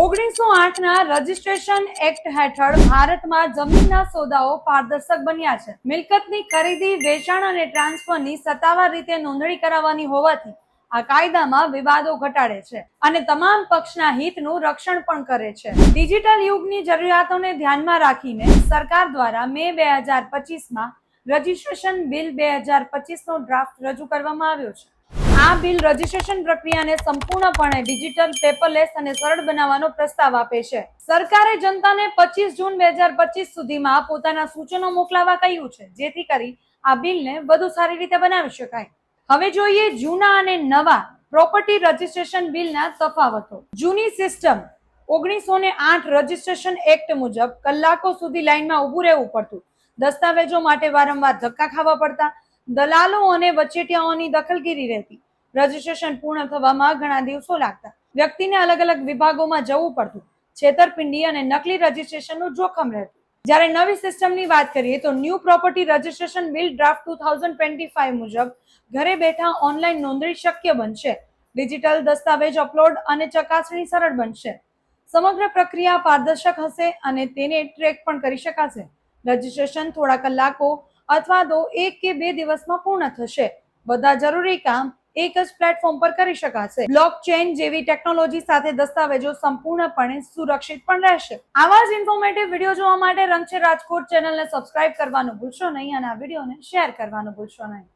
ઓગણીસો આઠના registration act હેઠળ ભારતમાં જમીનના સોદાઓ પારદર્શક બન્યા છે. મિલકતની ખરીદી, વેચાણ અને ટ્રાન્સફરની સત્તાવાર રીતે નોંધણી કરાવવાની હોવાથી આ કાયદામાં વિવાદો ઘટાડે છે અને તમામ પક્ષના હિતનું રક્ષણ પણ કરે છે. ડિજિટલ યુગની જરૂરિયાતોને ધ્યાનમાં રાખીને સરકાર દ્વારા મે બે હજાર પચીસમાં રજીસ્ટ્રેશન બિલ બે હજાર પચીસનો ડ્રાફ્ટ રજૂ કરવામાં આવ્યો છે. આ બિલ રજિસ્ટ્રેશન પ્રક્રિયાને સંપૂર્ણપણે ડિજિટલ પેપરલેસ અને સરળ બનાવવાનો પ્રસ્તાવ આપે છે. સરકારે જનતાને પચીસ જૂન બે હજાર પચીસ સુધીમાં પોતાના સૂચનો મોકલાવા કહ્યું છે, જેથી કરી આ બિલને વધુ સારી રીતે બનાવી શકાય. હવે જોઈએ જૂના અને નવા પ્રોપર્ટી રજિસ્ટ્રેશન બિલના તફાવતો. જૂની સિસ્ટમ ઓગણીસો આઠ રજિસ્ટ્રેશન એક્ટ મુજબ કલાકો સુધી લાઈનમાં ઊભું રહેવું પડતું. દસ્તાવેજો માટે વારંવાર ધક્કા ખાવા પડતા. દલાલો અને વચેટિયાઓની દખલગીરી રહેતી. રજિસ્ટ્રેશન પૂર્ણ થવામાં ઘણા દિવસો લાગતા. વ્યક્તિને અલગ અલગ વિભાગોમાં જવું પડતું. છેતરપિંડી અને નકલી રજીસ્ટ્રેશનનું જોખમ રહેતું. જ્યારે નવી સિસ્ટમની વાત કરીએ તો new property registration bill draft two thousand twenty five મુજબ ઘરે બેઠા ઓનલાઈન નોંધણી શક્ય બનશે. ડિજિટલ દસ્તાવેજ અપલોડ અને ચકાસણી સરળ બનશે. સમગ્ર પ્રક્રિયા પારદર્શક હશે અને તેને ટ્રેક પણ કરી શકાશે. રજીસ્ટ્રેશન થોડા કલાકો અથવા તો એક કે બે દિવસમાં પૂર્ણ થશે. બધા જરૂરી કામ એક જ પ્લેટફોર્મ પર કરી શકાશે. બ્લોક ચેન જેવી ટેકનોલોજી સાથે દસ્તાવેજો સંપૂર્ણપણે સુરક્ષિત પણ રહેશે. આવા જ ઇન્ફોર્મેટિવ વીડિયો જોવા માટે રંગ છે રાજકોટ ચેનલને સબસ્ક્રાઇબ કરવાનું ભૂલશો નહીં અને આ વિડીયોને શેર કરવાનું ભૂલશો નહીં.